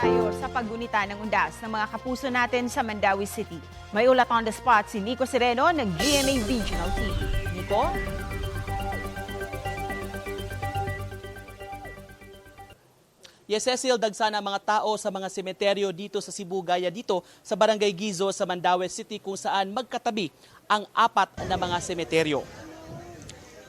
tayo sa paggunita ng undas ng mga kapuso natin sa Mandawi City. May ulat on the spot si Nico Sereno ng GMA Regional TV. Nico? Yes, Cecil, dagsana ang mga tao sa mga semeteryo dito sa Cebu, gaya dito sa Barangay Gizo sa Mandaue City kung saan magkatabi ang apat na mga semeteryo.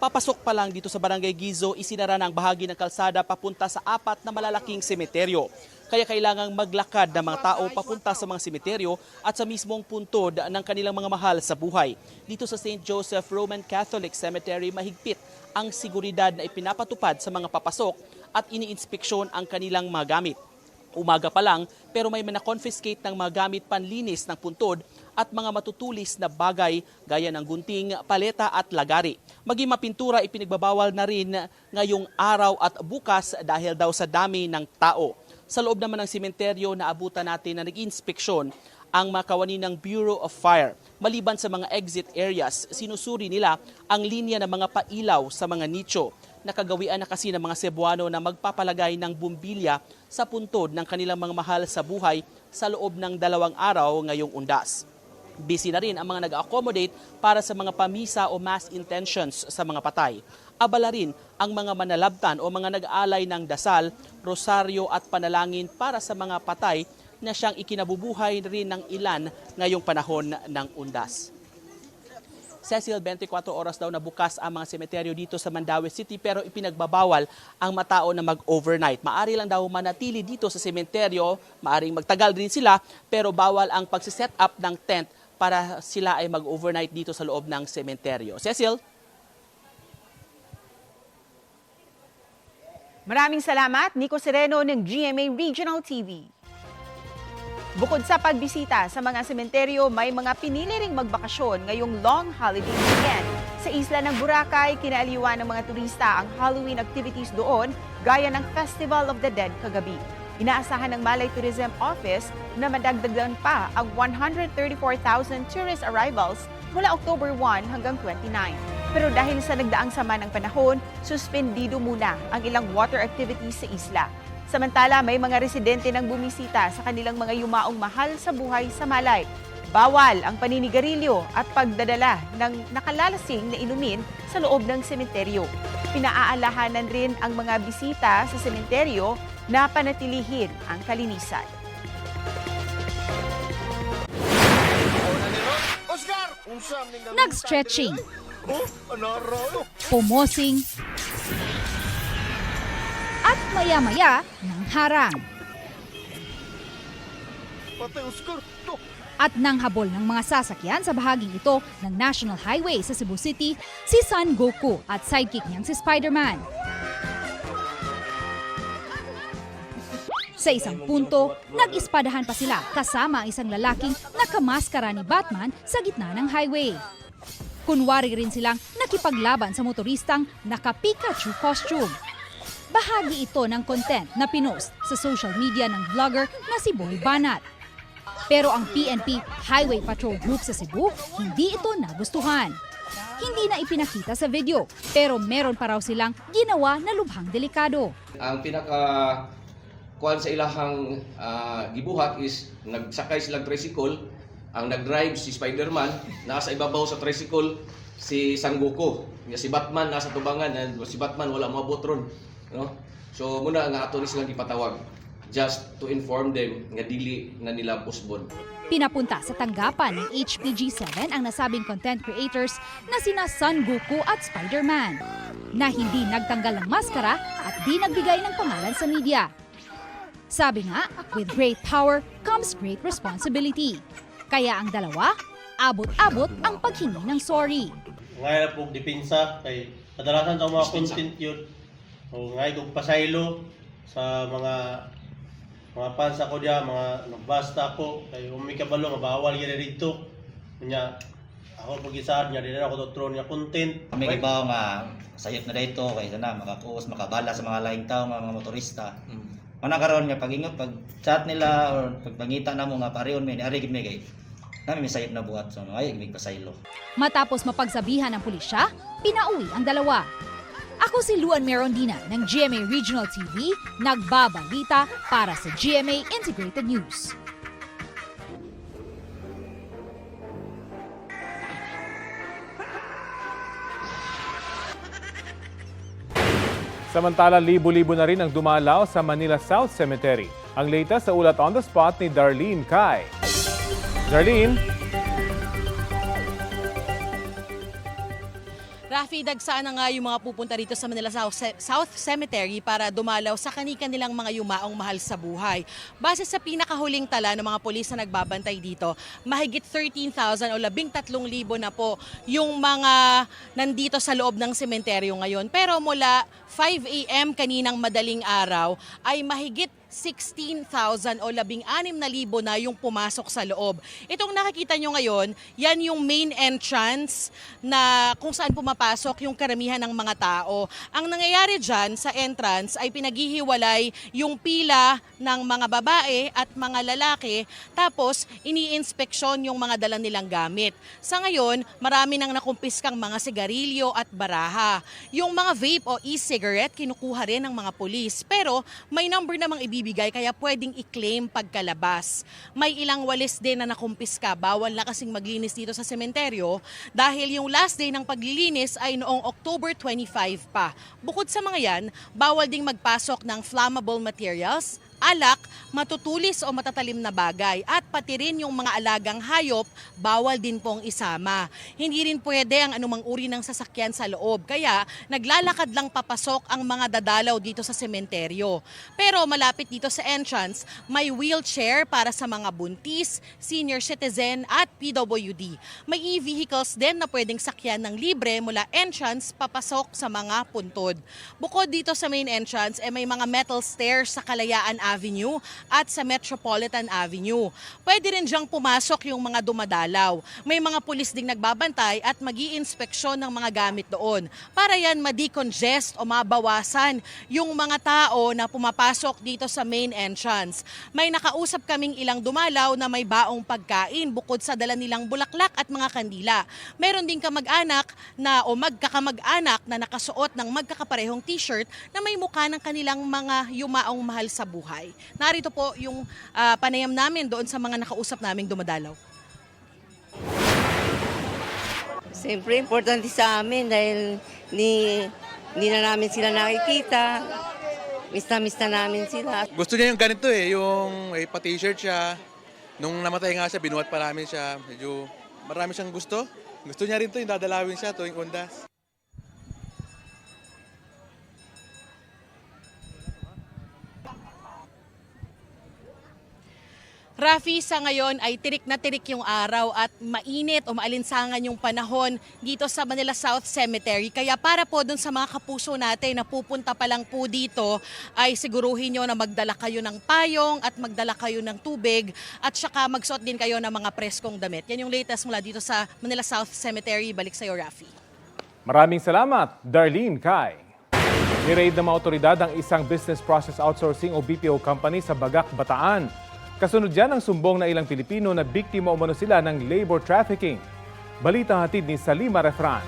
Papasok pa lang dito sa Barangay Gizo, isinara na ang bahagi ng kalsada papunta sa apat na malalaking semeteryo. Kaya kailangang maglakad ng mga tao papunta sa mga semeteryo at sa mismong puntod ng kanilang mga mahal sa buhay. Dito sa St. Joseph Roman Catholic Cemetery, mahigpit ang seguridad na ipinapatupad sa mga papasok at iniinspeksyon ang kanilang mga gamit. Umaga pa lang pero may na-confiscate ng mga gamit panlinis ng puntod at mga matutulis na bagay gaya ng gunting, paleta at lagari. Maging mapintura ipinagbabawal na rin ngayong araw at bukas dahil daw sa dami ng tao. Sa loob naman ng sementeryo, naabutan natin na nag-inspeksyon ang makawani ng Bureau of Fire. Maliban sa mga exit areas, sinusuri nila ang linya ng mga pailaw sa mga nicho. Nakagawian na kasi ng mga Cebuano na magpapalagay ng bumbilya sa puntod ng kanilang mga mahal sa buhay sa loob ng dalawang araw ngayong undas. Busy na rin ang mga nag-accommodate para sa mga pamisa o mass intentions sa mga patay. Abala rin ang mga manalabtan o mga nag-aalay ng dasal, rosaryo at panalangin para sa mga patay na siyang ikinabubuhay rin ng ilan ngayong panahon ng undas. Cecil, 24 oras daw na bukas ang mga semeteryo dito sa Mandaue City pero ipinagbabawal ang matao na mag-overnight. Maari lang daw manatili dito sa sementeryo, maaring magtagal din sila pero bawal ang pagsiset up ng tent para sila ay mag-overnight dito sa loob ng sementeryo. Cecil? Maraming salamat, Nico Sereno ng GMA Regional TV. Bukod sa pagbisita sa mga sementeryo, may mga pinili ring magbakasyon ngayong long holiday weekend. Sa isla ng Boracay, kinaaliwan ng mga turista ang Halloween activities doon gaya ng Festival of the Dead kagabi. Inaasahan ng Malay Tourism Office na madagdagan pa ang 134,000 tourist arrivals mula October 1 hanggang 29. Pero dahil sa nagdaang sama ng panahon, suspendido muna ang ilang water activities sa isla. Samantala, may mga residente nang bumisita sa kanilang mga yumaong mahal sa buhay sa Malay. Bawal ang paninigarilyo at pagdadala ng nakalalasing na inumin sa loob ng sementeryo. Pinaaalahanan rin ang mga bisita sa sementeryo na panatilihin ang kalinisan. Oscar! Unsam ning Nag-stretching, Oh, pumosing, at maya-maya nang harang. At nang habol ng mga sasakyan sa bahaging ito ng National Highway sa Cebu City, si Son Goku at sidekick niyang si Spider-Man. Sa isang punto, nag-ispadahan pa sila kasama ang isang lalaking nakamaskara ni Batman sa gitna ng highway. Kunwari rin silang nakipaglaban sa motoristang naka-Pikachu costume. Bahagi ito ng content na pinost sa social media ng vlogger na si Boy Banat. Pero ang PNP Highway Patrol Group sa Cebu, hindi ito nagustuhan. Hindi na ipinakita sa video, pero meron pa raw silang ginawa na lubhang delikado. ang pinaka kuan sa ilahang ah, gibuhat is nagsakay silang tricycle. Ang nag-drive si Spider-Man nasa ibabaw sa tricycle si Sangoku nga si Batman nasa tubangan and si Batman wala moabot ron no? So muna nga ato ni silang gipatawag just to inform them nga dili na nila pusbon Pinapunta sa tanggapan ng HPG7 ang nasabing content creators na sina Son Goku at Spider-Man na hindi nagtanggal ng maskara at di nagbigay ng pangalan sa media. Sabi nga, with great power comes great responsibility. Kaya ang dalawa, abot-abot ang paghingi ng sorry. Ngayon po depensa kay kadalasan sa mga content yun. O ngayon kong pasaylo sa mga mga fans ako diya, mga nagbasta ako kay umi kabalo nga bawal gyud dito. Nya ako pag isaad niya dinala ako to niya content. May ibaw nga sayop na dito kay sana makakuos makabala sa mga laing tao nga mga motorista. Mana karon nga pagingot pag chat nila or pag pangita namo nga pareon may ari gid may kay nami may sayop na buhat so ay gid pasaylo. Matapos mapagsabihan ng pulisya, pinauwi ang dalawa. Ako si Luan Merondina ng GMA Regional TV, nagbabalita para sa GMA Integrated News. Samantala, libo-libo na rin ang dumalaw sa Manila South Cemetery. Ang latest sa ulat on the spot ni Darlene Kai. Darlene? Rafi, dagsaan na nga yung mga pupunta rito sa Manila South, South Cemetery para dumalaw sa kanika nilang mga yumaong mahal sa buhay. Base sa pinakahuling tala ng mga polis na nagbabantay dito, mahigit 13,000 o 13,000 na po yung mga nandito sa loob ng sementeryo ngayon. Pero mula 5 a.m. kaninang madaling araw ay mahigit 16,000 o 16,000 na yung pumasok sa loob. Itong nakikita nyo ngayon, yan yung main entrance na kung saan pumapasok yung karamihan ng mga tao. Ang nangyayari dyan sa entrance ay pinaghihiwalay yung pila ng mga babae at mga lalaki tapos ini-inspeksyon yung mga dala nilang gamit. Sa ngayon, marami nang nakumpiskang mga sigarilyo at baraha. Yung mga vape o e-cigarette kinukuha rin ng mga pulis pero may number namang ibibigay kaya pwedeng i-claim pagkalabas. May ilang walis din na nakumpiska. Bawal na kasing maglinis dito sa sementeryo dahil yung last day ng paglilinis ay noong October 25 pa. Bukod sa mga yan, bawal ding magpasok ng flammable materials, alak, matutulis o matatalim na bagay at pati rin yung mga alagang hayop, bawal din pong isama. Hindi rin pwede ang anumang uri ng sasakyan sa loob, kaya naglalakad lang papasok ang mga dadalaw dito sa sementeryo. Pero malapit dito sa entrance, may wheelchair para sa mga buntis, senior citizen at PWD. May e-vehicles din na pwedeng sakyan ng libre mula entrance papasok sa mga puntod. Bukod dito sa main entrance, eh may mga metal stairs sa Kalayaan Avenue at sa Metropolitan Avenue. Pwede rin diyang pumasok yung mga dumadalaw. May mga pulis ding nagbabantay at mag inspeksyon ng mga gamit doon. Para yan ma-decongest o mabawasan yung mga tao na pumapasok dito sa main entrance. May nakausap kaming ilang dumalaw na may baong pagkain bukod sa dala nilang bulaklak at mga kandila. Meron din kamag-anak na o magkakamag-anak na nakasuot ng magkakaparehong t-shirt na may mukha ng kanilang mga yumaong mahal sa buhay. Narito po yung ah, panayam namin doon sa mga nakausap naming dumadalaw. Siyempre, importante sa amin dahil ni, hindi na namin sila nakikita. Miss na miss na namin sila. Gusto niya yung ganito eh, yung eh, pa-t-shirt siya. Nung namatay nga siya, binuhat pa namin siya. Medyo marami siyang gusto. Gusto niya rin to, yung dadalawin siya tuwing undas. Rafi, sa ngayon ay tirik na tirik yung araw at mainit o maalinsangan yung panahon dito sa Manila South Cemetery. Kaya para po dun sa mga kapuso natin na pupunta pa lang po dito ay siguruhin nyo na magdala kayo ng payong at magdala kayo ng tubig at saka magsuot din kayo ng mga preskong damit. Yan yung latest mula dito sa Manila South Cemetery. Balik sa'yo, Rafi. Maraming salamat, Darlene Kai. Niraid ng mga otoridad ang isang business process outsourcing o BPO company sa Bagak, Bataan. Kasunod dyan ang sumbong na ilang Pilipino na biktima umano sila ng labor trafficking. Balita hatid ni Salima Refran.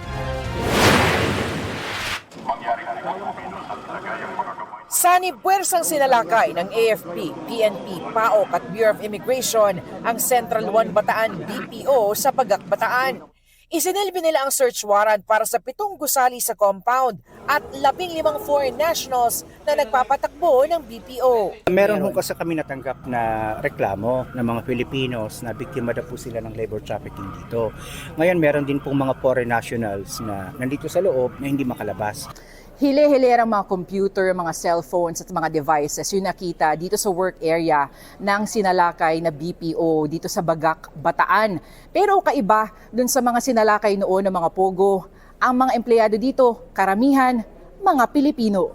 Sani puwersang sinalakay ng AFP, PNP, PAOK at Bureau of Immigration ang Central 1 Bataan BPO sa Bagak Bataan. Isinilbi nila ang search warrant para sa pitong gusali sa compound at labing limang foreign nationals na nagpapatakbo ng BPO. Meron ho kasi kami natanggap na reklamo ng mga Filipinos na biktima daw po sila ng labor trafficking dito. Ngayon meron din pong mga foreign nationals na nandito sa loob na hindi makalabas. Hile-hilerang mga computer, mga cellphones at mga devices yung nakita dito sa work area ng sinalakay na BPO dito sa Bagak, Bataan. Pero kaiba dun sa mga sinalakay noon ng mga pogo, ang mga empleyado dito, karamihan, mga Pilipino.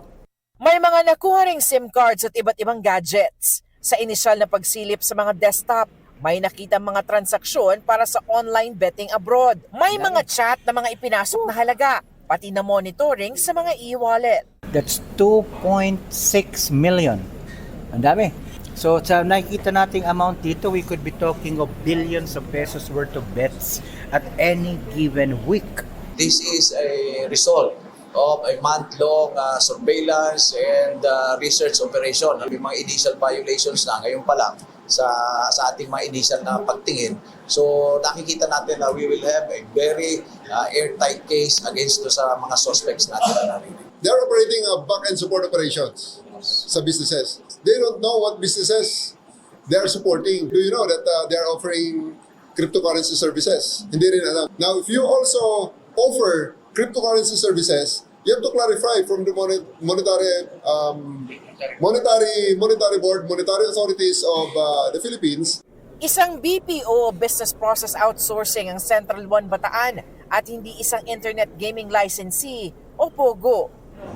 May mga nakuha ring SIM cards at iba't ibang gadgets. Sa inisyal na pagsilip sa mga desktop, may nakita mga transaksyon para sa online betting abroad. May mga chat na mga ipinasok na halaga, pati na monitoring sa mga e-wallet. That's 2.6 million. Ang dami. So sa nakikita nating amount dito, we could be talking of billions of pesos worth of bets at any given week. This is a result of a month-long uh, surveillance and uh, research operation. May mga initial violations na ngayon pa lang sa sa ating mga initial na pagtingin. So nakikita natin na we will have a very uh, airtight case against to sa mga suspects natin na narinig. They're operating a back-end support operations sa businesses. They don't know what businesses they are supporting. Do you know that uh, they are offering cryptocurrency services? Hindi rin alam. Now, if you also offer cryptocurrency services, you have to clarify from the monet- monetary um, monetary monetary board, monetary authorities of uh, the Philippines Isang BPO business process outsourcing ang Central One Bataan at hindi isang internet gaming licensee o POGO.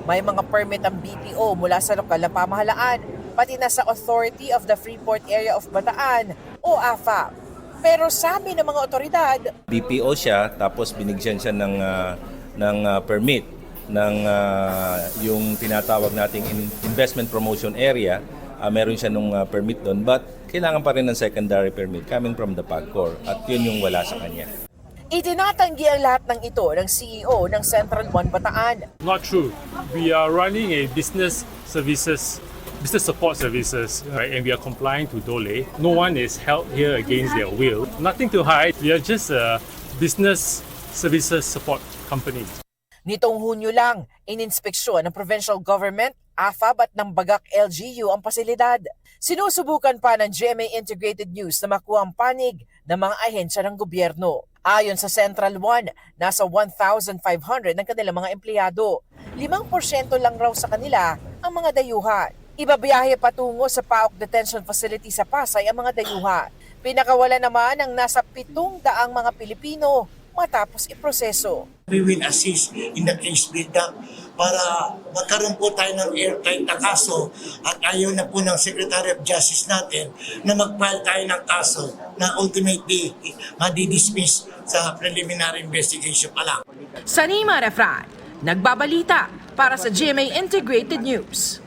May mga permit ang BPO mula sa lokal na pamahalaan, pati na sa Authority of the Freeport Area of Bataan o AFA. Pero sabi ng mga otoridad, BPO siya tapos binigyan siya ng ah, ng ah, permit ng ah, yung tinatawag nating in- investment promotion area. Ah, meron siya nung ah, permit doon but kailangan pa rin ng secondary permit coming from the PAGCOR at yun yung wala sa kanya. itinatanggi ang lahat ng ito ng CEO ng Central One Bataan. Not true. We are running a business services, business support services, right, and we are complying to DOLE. No one is held here against their will. Nothing to hide. We are just a business services support company. Nitong Hunyo lang, ininspeksyon ng provincial government, AFAB at ng Bagak LGU ang pasilidad. Sinusubukan pa ng GMA Integrated News na makuha ang panig ng mga ahensya ng gobyerno. Ayon sa Central One, nasa 1,500 ng kanilang mga empleyado. 5% lang raw sa kanila ang mga dayuhan. Ibabiyahe patungo sa PAOK Detention Facility sa Pasay ang mga dayuhan. Pinakawala naman ang nasa 700 mga Pilipino matapos iproseso. We will assist in the case build-up para magkaroon po tayo ng airtight na kaso at ayaw na po ng Secretary of Justice natin na mag-file tayo ng kaso na ultimately madidismiss sa preliminary investigation pa lang. Sanima Refran, nagbabalita para sa GMA Integrated News.